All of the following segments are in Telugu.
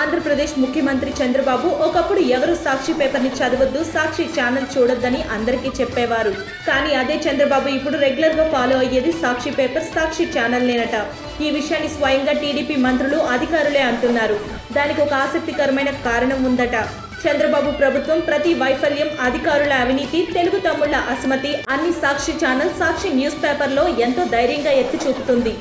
ఆంధ్రప్రదేశ్ ముఖ్యమంత్రి చంద్రబాబు ఒకప్పుడు ఎవరు సాక్షి పేపర్ని చదవద్దు సాక్షి ఛానల్ చూడొద్దని అందరికీ చెప్పేవారు. కానీ అదే చంద్రబాబు ఇప్పుడు రెగ్యులర్గా ఫాలో అయ్యేది సాక్షి పేపర్ సాక్షి ఛానల్ నేనట ఈ విషయాన్ని స్వయంగా టీడీపీ మంత్రులు అధికారులే అంటున్నారు. దానికి ఒక ఆసక్తికరమైన కారణం ఉందట. చంద్రబాబు ప్రభుత్వం ప్రతి వైఫల్యం అధికారుల అవినీతి తెలుగు తమ్ముళ్ళ అసమతి అన్ని సాక్షి ఛానల్ సాక్షి న్యూస్ పేపర్లో ఎంతో ధైర్యంగా ఎత్తి చూపుతుంది.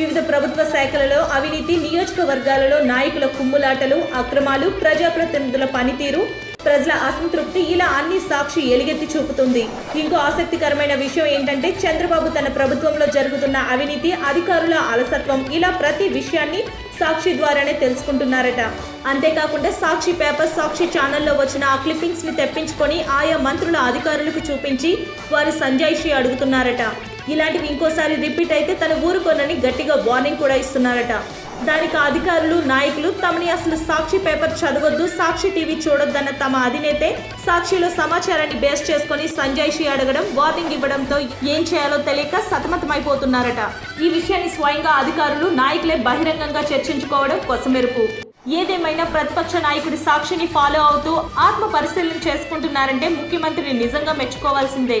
వివిధ ప్రభుత్వ శాఖలలో అవినీతి నియోజకవర్గాలలో నాయకుల కుమ్ములాటలు అక్రమాలు ప్రజాప్రతినిధుల పనితీరు ప్రజల అసంతృప్తి ఇలా అన్ని సాక్షి ఎలుగెత్తి చూపుతుంది. ఇంకో ఆసక్తికరమైన విషయం ఏంటంటే చంద్రబాబు తన ప్రభుత్వంలో జరుగుతున్న అవినీతి అధికారుల అలసత్వం ఇలా ప్రతి విషయాన్ని సాక్షి ద్వారానే తెలుసుకుంటున్నారట. అంతేకాకుండా సాక్షి పేపర్ సాక్షి ఛానల్లో వచ్చిన ఆ క్లిప్పింగ్స్ని తెప్పించుకొని ఆయా మంత్రుల అధికారులకు చూపించి వారి సంజాయిషి అడుగుతున్నారట. ఇలాంటివి ఇంకోసారి రిపీట్ అయితే తన ఊరుకొనని గట్టిగా వార్నింగ్ కూడా ఇస్తున్నారట. దానికి అధికారులు నాయకులు తమని అసలు సాక్షి పేపర్ చదవద్దు సాక్షి టీవీ చూడొద్దన్న తమ అధినేతే సాక్షిలో సమాచారాన్ని బేస్ చేసుకొని సంజాయిషి అడగడం వార్నింగ్ ఇవ్వడంతో ఏం చేయాలో తెలియక సతమతమైపోతున్నారట. ఈ విషయాన్ని స్వయంగా అధికారులు నాయకులే బహిరంగంగా చర్చించుకోవడం కొసమెరుపు. ఏదేమైనా ప్రతిపక్ష నాయకుడి సాక్షిని ఫాలో అవుతూ ఆత్మ పరిశీలన చేసుకుంటున్నారంటే ముఖ్యమంత్రిని నిజంగా మెచ్చుకోవాల్సిందే.